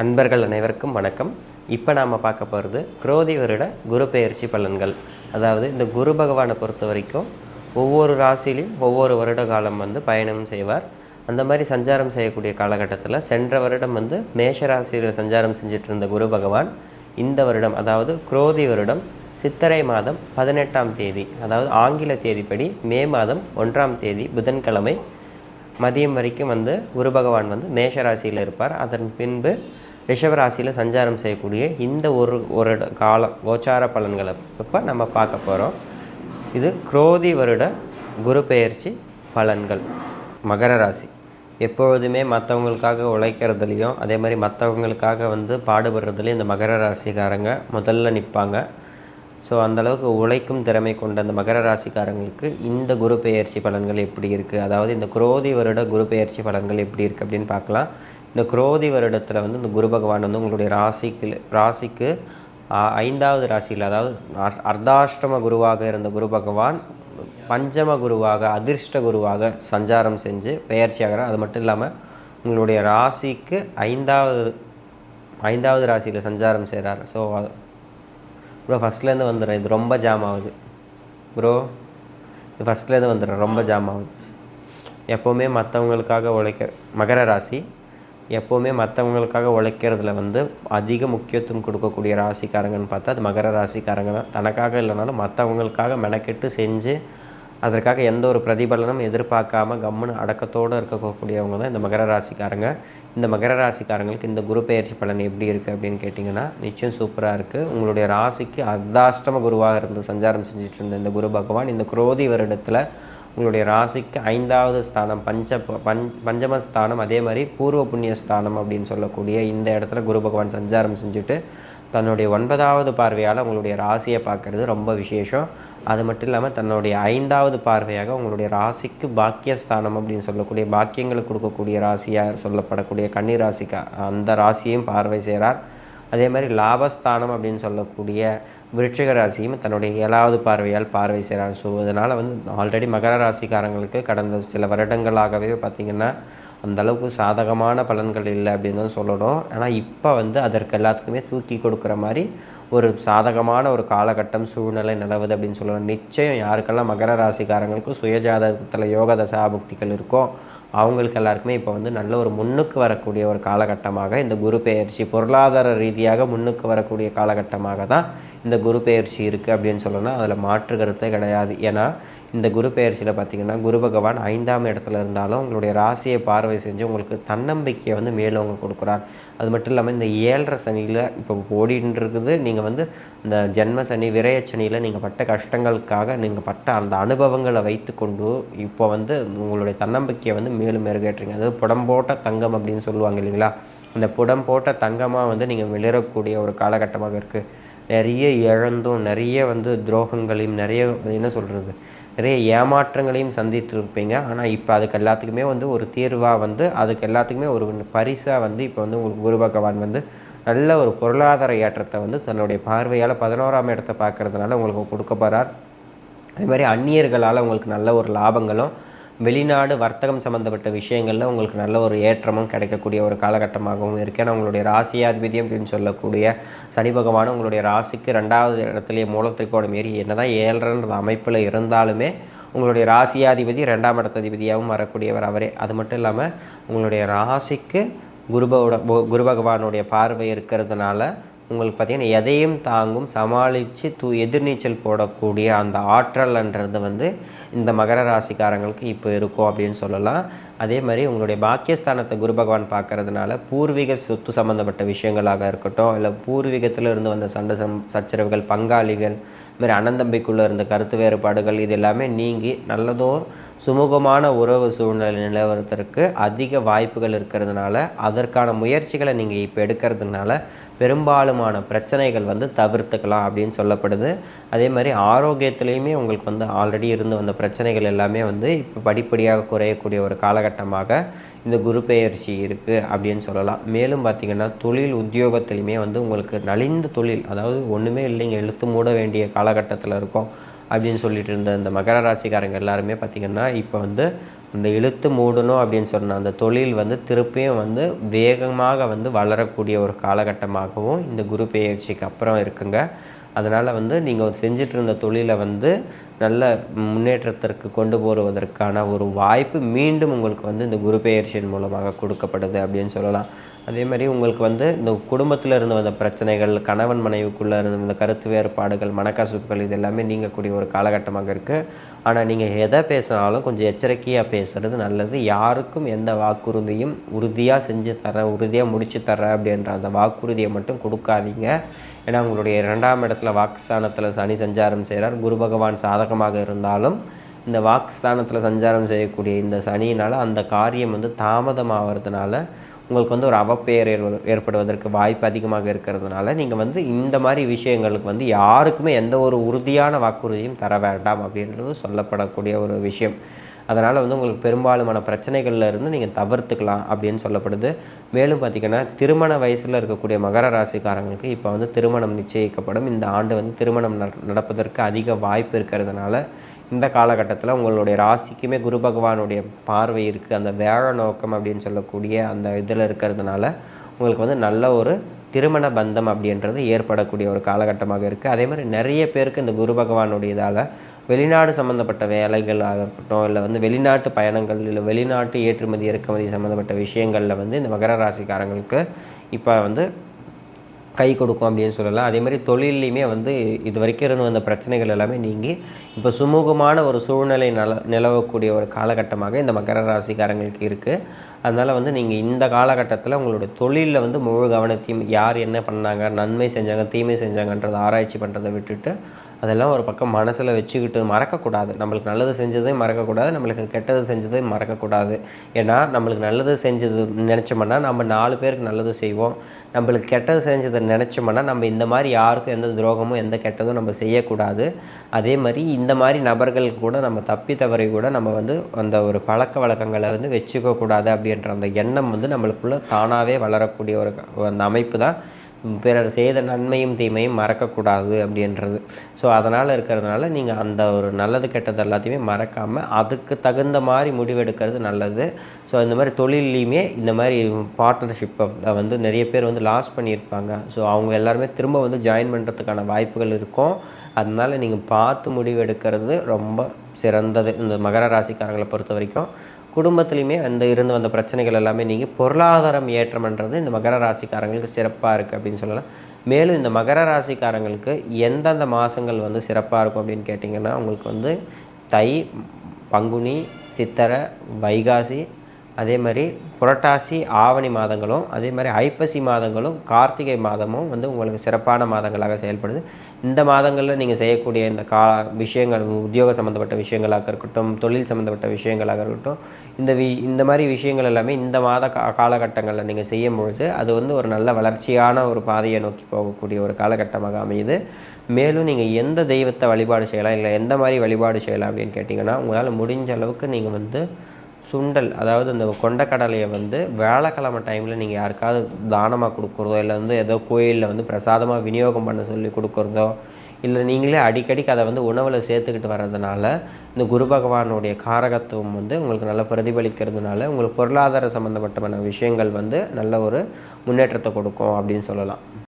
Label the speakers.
Speaker 1: அன்பர்கள் அனைவருக்கும் வணக்கம். இப்போ நாம் பார்க்க போகிறது குரோதி வருட குரு பெயர்ச்சி பலன்கள். அதாவது இந்த குரு பகவானை பொறுத்த வரைக்கும் ஒவ்வொரு ராசிலையும் ஒவ்வொரு வருட காலம் வந்து பயணம் செய்வார். அந்த மாதிரி சஞ்சாரம் செய்யக்கூடிய காலகட்டத்தில் சென்ற வருடம் வந்து மேஷ ராசியில் சஞ்சாரம் செஞ்சிட்டு இருந்த குரு பகவான் இந்த வருடம் அதாவது குரோதி வருடம் சித்திரை மாதம் பதினெட்டாம் தேதி அதாவது ஆங்கில தேதிப்படி மே மாதம் ஒன்றாம் தேதி புதன்கிழமை மதியம் வரைக்கும் வந்து குரு பகவான் வந்து மேஷ ராசியில் இருப்பார். அதன் பின்பு ரிஷபராசியில் சஞ்சாரம் செய்யக்கூடிய இந்த ஒரு ஒரு காலம் கோச்சார பலன்களை இப்போ நம்ம பார்க்க போகிறோம் இது குரோதி வருட குரு பெயர்ச்சி பலன்கள். மகர ராசி. எப்பொழுதுமே மற்றவங்களுக்காக உழைக்கிறதுலையும் அதே மாதிரி மற்றவங்களுக்காக வந்து பாடுபடுறதுலையும் இந்த மகர ராசிக்காரங்க முதல்ல நிற்பாங்க ஸோ அந்தளவுக்கு உழைக்கும் திறமை கொண்ட அந்த மகர ராசிக்காரங்களுக்கு இந்த குரு பெயர்ச்சி பலன்கள் எப்படி இருக்குது அதாவது இந்த குரோதி வருட குரு பெயர்ச்சி பலன்கள் எப்படி இருக்குது அப்படின்னு பார்க்கலாம். இந்த குரோதி வருடத்தில் வந்து இந்த குரு பகவான் வந்து உங்களுடைய ராசிக்கு ராசிக்கு ஐந்தாவது ராசியில் அதாவது அர்த்தாஷ்டம குருவாக இருந்த குரு பகவான் பஞ்சம குருவாக அதிர்ஷ்ட குருவாக சஞ்சாரம் செஞ்சு பெயர்ச்சியாகிறார் அது மட்டும் இல்லாமல் உங்களுடைய ராசிக்கு ஐந்தாவது ஐந்தாவது ராசியில் சஞ்சாரம் செய்கிறார் ஸோ ப்ரோ ஃபஸ்ட்லேருந்து வந்துடுறேன். இது ரொம்ப ஜாம் ஆகுது. ப்ரோ இது ஃபஸ்ட்லேருந்து வந்துடுறேன். ரொம்ப ஜாம் ஆகுது. எப்போவுமே மற்றவங்களுக்காக உழைக்க மகர ராசி எப்போவுமே மற்றவங்களுக்காக உழைக்கிறதுல வந்து அதிக முக்கியத்துவம் கொடுக்கக்கூடிய ராசிக்காரங்கன்னு பார்த்தா அது மகர ராசிக்காரங்க தான். தனக்காக இல்லைனாலும் மற்றவங்களுக்காக மெனக்கெட்டு செஞ்சு அதற்காக எந்த ஒரு பிரதிபலனும் எதிர்பார்க்காம கம்முன்னு அடக்கத்தோடு இருக்கக்கூடியவங்க தான் இந்த மகர ராசிக்காரங்க. இந்த மகர ராசிக்காரங்களுக்கு இந்த குரு பயிற்சி பலன் எப்படி இருக்குது அப்படின்னு கேட்டிங்கன்னா நிச்சயம் சூப்பராக இருக்குது உங்களுடைய ராசிக்கு அர்த்தாஷ்டம குருவாக இருந்து சஞ்சாரம் செஞ்சுட்டு இருந்த இந்த குரு பகவான் இந்த குரோதி வருடத்தில் உங்களுடைய ராசிக்கு ஐந்தாவது ஸ்தானம் பஞ்ச பஞ் பஞ்சம ஸ்தானம் அதே மாதிரி பூர்வ புண்ணிய ஸ்தானம் அப்படின்னு சொல்லக்கூடிய இந்த இடத்துல குரு பகவான் சஞ்சாரம் செஞ்சுட்டு தன்னுடைய ஒன்பதாவது பார்வையால் உங்களுடைய ராசியை பார்க்கறது ரொம்ப விசேஷம். அது மட்டும் இல்லாமல் தன்னுடைய ஐந்தாவது பார்வையாக உங்களுடைய ராசிக்கு பாக்கியஸ்தானம் அப்படின்னு சொல்லக்கூடிய பாக்கியங்களை கொடுக்கக்கூடிய ராசியாக சொல்லப்படக்கூடிய கன்னி ராசிக்கு அந்த ராசியையும் பார்வை செய்கிறார் அதே மாதிரி லாபஸ்தானம் அப்படின்னு சொல்லக்கூடிய விருட்சிக ராசியும் தன்னுடைய ஏழாவது பார்வையால் பார்வை செய்கிறார் ஸோ அதனால் வந்து ஆல்ரெடி மகர ராசிக்காரங்களுக்கு கடந்த சில வருடங்களாகவே பார்த்திங்கன்னா அந்த அளவுக்கு சாதகமான பலன்கள் இல்லை அப்படின்னு தான் சொல்லணும். ஆனால் இப்போ வந்து அதற்கு எல்லாத்துக்குமே தூக்கி கொடுக்குற மாதிரி ஒரு சாதகமான ஒரு காலகட்டம் சூழ்நிலை நிலவுது அப்படின்னு சொல்லலாம் நிச்சயம் யாருக்கெல்லாம் மகர ராசிக்காரங்களுக்கும் சுயஜாதகத்தில் யோக தசாபுக்திகள் இருக்கோ அவங்களுக்கு எல்லாருக்குமே இப்போ வந்து நல்ல ஒரு முன்னுக்கு வரக்கூடிய ஒரு காலகட்டமாக இந்த குரு பெயர்ச்சி பொருளாதார ரீதியாக முன்னுக்கு வரக்கூடிய காலகட்டமாக தான் இந்த குரு பெயர்ச்சி இருக்குது அப்படின்னு சொல்லணும் அதில் மாற்று கருத்தே கிடையாது. ஏன்னா இந்த குரு பெயர்ச்சியில் பார்த்தீங்கன்னா குரு பகவான் ஐந்தாம் இடத்துல இருந்தாலும் உங்களுடைய ராசியை பார்வை செஞ்சு உங்களுக்கு தன்னம்பிக்கையை வந்து மேலோங்க கொடுக்குறார். அது மட்டும் இல்லாமல் இந்த ஏழரை சனியில் இப்போ ஓடிட்டு இருக்குது. நீங்கள் வந்து இந்த ஜென்ம சனி விரய சனியில் நீங்கள் பட்ட கஷ்டங்களுக்காக நீங்கள் பட்ட அந்த அனுபவங்களை வைத்துக்கொண்டு இப்போ வந்து உங்களுடைய தன்னம்பிக்கையை வந்து மேலும் மெருகேற்றுறீங்க அதாவது புடம்போட்ட தங்கம் அப்படின்னு சொல்லுவாங்க இல்லைங்களா? அந்த புடம் போட்ட தங்கமாக வந்து நீங்கள் விளரக்கூடிய ஒரு காலகட்டமாக இருக்குது நிறைய இழந்தும் நிறைய வந்து துரோகங்களையும் நிறைய என்ன சொல்கிறது நிறைய ஏமாற்றங்களையும் சந்தித்து இருப்பீங்க ஆனால் இப்போ அதுக்கு எல்லாத்துக்குமே வந்து ஒரு தீர்வாக வந்து அதுக்கு எல்லாத்துக்குமே ஒரு பரிசாக வந்து இப்போ வந்து உங்களுக்கு குரு பகவான் வந்து நல்ல ஒரு பொருளாதார ஏற்றத்தை வந்து தன்னுடைய பார்வையால் பதினோராம் இடத்தை பார்க்குறதுனால உங்களுக்கு கொடுக்க போகிறார் அதே மாதிரி அந்நியர்களால் உங்களுக்கு நல்ல ஒரு லாபங்களும் வெளிநாடு வர்த்தகம் சம்மந்தப்பட்ட விஷயங்களில் உங்களுக்கு நல்ல ஒரு ஏற்றமும் கிடைக்கக்கூடிய ஒரு காலகட்டமாகவும் இருக்கு. ஏன்னா உங்களுடைய ராசியாதிபதி அப்படின்னு சொல்லக்கூடிய சனி பகவான் உங்களுடைய ராசிக்கு ரெண்டாவது இடத்துலையே மூலத்திற்கோணம் ஏறி என்னதான் ஏழரைன்ற அமைப்பில் இருந்தாலுமே உங்களுடைய ராசியாதிபதி ரெண்டாம் இடத்ததிபதியாகவும் வரக்கூடியவர் அவரே. அது மட்டும் இல்லாமல் உங்களுடைய ராசிக்கு குருபோட குரு பகவானுடைய பார்வை இருக்கிறதுனால உங்களுக்கு பார்த்தீங்கன்னா எதையும் தாங்கும் சமாளித்து தூ எதிர்நீச்சல் போடக்கூடிய அந்த ஆற்றல்ன்றது வந்து இந்த மகர ராசிக்காரங்களுக்கு இப்போ இருக்கும் அப்படின்னு சொல்லலாம். அதே மாதிரி உங்களுடைய பாக்கியஸ்தானத்தை குரு பகவான் பார்க்கறதுனால பூர்வீக சொத்து சம்மந்தப்பட்ட விஷயங்களாக இருக்கட்டும் இல்லை பூர்வீகத்தில் இருந்து வந்த சண்டை சம் சச்சரவுகள் பங்காளிகள் இது மாதிரி அனந்தம்பிக்குள்ளே இருந்த கருத்து வேறுபாடுகள் இது எல்லாமே நீங்கி நல்லதோர் சுமூகமான உறவு சூழ்நிலை நிலவரத்திற்கு அதிக வாய்ப்புகள் இருக்கிறதுனால அதற்கான முயற்சிகளை நீங்கள் இப்போ எடுக்கிறதுனால பெரும்பாலுமான பிரச்சனைகள் வந்து தவிர்த்துக்கலாம் அப்படின்னு சொல்லப்படுது. அதே மாதிரி ஆரோக்கியத்துலேயுமே உங்களுக்கு வந்து ஆல்ரெடி இருந்து வந்த பிரச்சனைகள் எல்லாமே வந்து இப்போ படிப்படியாக குறையக்கூடிய ஒரு காலகட்டமாக இந்த குரு பெயர்ச்சி இருக்குது அப்படின்னு சொல்லலாம். மேலும் பார்த்திங்கன்னா தொழில் உத்தியோகத்திலையுமே வந்து உங்களுக்கு நலிந்த தொழில் அதாவது ஒன்றுமே இல்லைங்க எழுத்து மூட வேண்டிய காலகட்டத்தில் இருக்கும். அப்படின்னு சொல்லிட்டு இருந்த இந்த மகர ராசிக்காரங்க எல்லாருமே பார்த்திங்கன்னா இப்போ வந்து இந்த இழுத்து மூடணும் அப்படின்னு சொன்ன அந்த தொழில் வந்து திருப்பியும் வந்து வேகமாக வந்து வளரக்கூடிய ஒரு காலகட்டமாகவும் இந்த குரு பெயர்ச்சிக்கு அப்புறம் இருக்குங்க. அதனால் வந்து நீங்கள் செஞ்சுட்டு இருந்த தொழிலை வந்து நல்ல முன்னேற்றத்திற்கு கொண்டு போடுவதற்கான ஒரு வாய்ப்பு மீண்டும் உங்களுக்கு வந்து இந்த குரு பெயர்ச்சியின் மூலமாக கொடுக்கப்படுது அப்படின்னு சொல்லலாம். அதே மாதிரி உங்களுக்கு வந்து இந்த குடும்பத்தில் இருந்து வந்த பிரச்சனைகள் கணவன் மனைவிக்குள்ளே இருந்து வந்த கருத்து வேறுபாடுகள் மனக்கசப்புகள் இது எல்லாமே நீங்கக்கூடிய ஒரு காலகட்டமாக இருக்குது ஆனால் நீங்கள் எதை பேசினாலும் கொஞ்சம் எச்சரிக்கையாக பேசுகிறது நல்லது. யாருக்கும் எந்த வாக்குறுதியும் உறுதியாக செஞ்சு தரேன் உறுதியாக முடிச்சு தரேன் அப்படின்ற அந்த வாக்குறுதியை மட்டும் கொடுக்காதீங்க. ஏன்னா உங்களுடைய இரண்டாம் இடத்துல வாக்குஸ்தானத்தில் சனி சஞ்சாரம் செய்கிறார் குரு பகவான் சாதகமாக இருந்தாலும் இந்த வாக்குஸ்தானத்தில் சஞ்சாரம் செய்யக்கூடிய இந்த சனியினால் அந்த காரியம் வந்து தாமதமாகிறதுனால உங்களுக்கு வந்து ஒரு அவப்பெயர் ஏற்படுவதற்கு வாய்ப்பு அதிகமாக இருக்கிறதுனால நீங்கள் வந்து இந்த மாதிரி விஷயங்களுக்கு வந்து யாருக்குமே எந்த ஒரு உறுதியான வாக்குறுதியும் தர வேண்டாம் அப்படின்றது சொல்லப்படக்கூடிய ஒரு விஷயம். அதனால் வந்து உங்களுக்கு பெரும்பாலுமான பிரச்சனைகளில் இருந்து நீங்கள் தவிர்த்துக்கலாம் அப்படின்னு சொல்லப்படுது. மேலும் பார்த்திங்கன்னா திருமண வயசில் இருக்கக்கூடிய மகர ராசிக்காரங்களுக்கு இப்போ வந்து திருமணம் நிச்சயிக்கப்படும். இந்த ஆண்டு வந்து திருமணம் நடப்பதற்கு அதிக வாய்ப்பு இருக்கிறதுனால இந்த காலகட்டத்தில் உங்களுடைய ராசிக்குமே குரு பகவானுடைய பார்வை இருக்குது அந்த வேக நோக்கம் அப்படின்னு சொல்லக்கூடிய அந்த இதில் இருக்கிறதுனால உங்களுக்கு வந்து நல்ல ஒரு திருமண பந்தம் அப்படின்றது ஏற்படக்கூடிய ஒரு காலகட்டமாக இருக்குது அதே மாதிரி நிறைய பேருக்கு இந்த குரு பகவானுடைய இதால் வெளிநாடு சம்மந்தப்பட்ட வேலைகளாக இருக்கட்டும் இல்லை வந்து வெளிநாட்டு பயணங்கள் இல்லை வெளிநாட்டு ஏற்றுமதி இறக்குமதி சம்மந்தப்பட்ட விஷயங்களில் வந்து இந்த மகர ராசிக்காரங்களுக்கு இப்போ வந்து கை கொடுக்கும் அப்படின்னு சொல்லலாம். அதே மாதிரி தொழிலையுமே வந்து இது வரைக்கும் இருந்து வந்த பிரச்சனைகள் எல்லாமே நீங்கி இப்போ சுமூகமான ஒரு சூழ்நிலை நல நிலவக்கூடிய ஒரு காலகட்டமாக இந்த மகர ராசிக்காரங்களுக்கு இருக்குது அதனால் வந்து நீங்கள் இந்த காலகட்டத்தில் உங்களுடைய தொழிலில் வந்து முழு கவனத்தையும் யார் என்ன பண்ணாங்க நன்மை செஞ்சாங்க தீமை செஞ்சாங்கன்றதை ஆராய்ச்சி பண்ணுறதை விட்டுட்டு அதெல்லாம் ஒரு பக்கம் மனசில் வச்சுக்கிட்டு மறக்கக்கூடாது. நம்மளுக்கு நல்லது செஞ்சதையும் மறக்கக்கூடாது. நம்மளுக்கு கெட்டது செஞ்சதையும் மறக்கக்கூடாது. ஏன்னா நம்மளுக்கு நல்லது செஞ்சது நினச்சோம்னா நம்ம நாலு பேருக்கு நல்லது செய்வோம். நம்மளுக்கு கெட்டது செஞ்சதை நினச்சோம்னா நம்ம இந்த மாதிரி யாருக்கும் எந்த துரோகமும் எந்த கெட்டதும் நம்ம செய்யக்கூடாது. அதே மாதிரி இந்த மாதிரி நபர்களுக்கு கூட நம்ம தப்பி தவறி கூட நம்ம வந்து அந்த ஒரு பழக்க வழக்கங்களை வந்து வச்சுக்கக்கூடாது அப்படின்ற அந்த எண்ணம் வந்து நம்மளுக்குள்ளே தானாகவே வளரக்கூடிய ஒரு அந்த அமைப்பு தான். பிறர் செய்த நன்மையும் தீமையும் மறக்கக்கூடாது அப்படின்றது. ஸோ அதனால் இருக்கிறதுனால நீங்கள் அந்த ஒரு நல்லது கெட்டது எல்லாத்தையுமே மறக்காமல் அதுக்கு தகுந்த மாதிரி முடிவெடுக்கிறது நல்லது. ஸோ இந்த மாதிரி தொழிலையுமே இந்த மாதிரி பார்ட்னர்ஷிப்பை வந்து நிறைய பேர் வந்து லாஸ் பண்ணியிருப்பாங்க. ஸோ அவங்க எல்லாருமே திரும்ப வந்து ஜாயின் பண்ணுறதுக்கான வாய்ப்புகள் இருக்கும். அதனால் நீங்கள் பார்த்து முடிவெடுக்கிறது ரொம்ப சிறந்தது. இந்த மகர ராசிக்காரங்களை பொறுத்த வரைக்கும். குடும்பத்துலேயுமே அந்த இருந்து வந்த பிரச்சனைகள் எல்லாமே நீங்கள் பொருளாதாரம் ஏற்றம்ன்றது இந்த மகர ராசிக்காரங்களுக்கு சிறப்பாக இருக்குது அப்படின்னு சொல்லலாம். மேலும் இந்த மகர ராசிக்காரங்களுக்கு எந்தெந்த மாதங்கள் வந்து சிறப்பாக இருக்கும் அப்படின்னு கேட்டிங்கன்னா உங்களுக்கு வந்து தை பங்குனி சித்தரை வைகாசி அதே மாதிரி புரட்டாசி ஆவணி மாதங்களும் அதே மாதிரி ஐப்பசி மாதங்களும் கார்த்திகை மாதமும் வந்து உங்களுக்கு சிறப்பான மாதங்களாக செயல்படுது. இந்த மாதங்களில் நீங்கள் செய்யக்கூடிய இந்த கா விஷயங்கள் உத்தியோக சம்மந்தப்பட்ட விஷயங்களாக இருக்கட்டும் தொழில் சம்மந்தப்பட்ட விஷயங்களாக இருக்கட்டும் இந்த வி இந்த மாதிரி விஷயங்கள் எல்லாமே இந்த மாத கா காலகட்டங்களில் நீங்கள் செய்யும் பொழுது அது வந்து ஒரு நல்ல வளர்ச்சியான ஒரு பாதையை நோக்கி போகக்கூடிய ஒரு காலகட்டமாக அமையுது. மேலும் நீங்கள் எந்த தெய்வத்தை வழிபாடு செய்யலாம் இல்லை எந்த மாதிரி வழிபாடு செய்யலாம் அப்படின்னு கேட்டிங்கன்னா உங்களால் முடிஞ்ச அளவுக்கு நீங்கள் வந்து சுண்டல் அதாவது இந்த கொண்டக்கடலையை வந்து வேலைக்கிழமை டைமில் நீங்கள் யாருக்காவது தானமாக கொடுக்குறதோ இல்லை வந்து ஏதோ கோயிலில் வந்து பிரசாதமாக விநியோகம் பண்ண சொல்லி கொடுக்குறதோ இல்லை நீங்களே அடிக்கடிக்கு அதை வந்து உணவில் சேர்த்துக்கிட்டு வர்றதுனால இந்த குரு பகவானுடைய காரகத்துவம் வந்து உங்களுக்கு நல்லா பிரதிபலிக்கிறதுனால உங்களுக்கு பொருளாதார சம்மந்தப்பட்டமான விஷயங்கள் வந்து நல்ல ஒரு முன்னேற்றத்தை கொடுக்கும் அப்படின்னு சொல்லலாம்.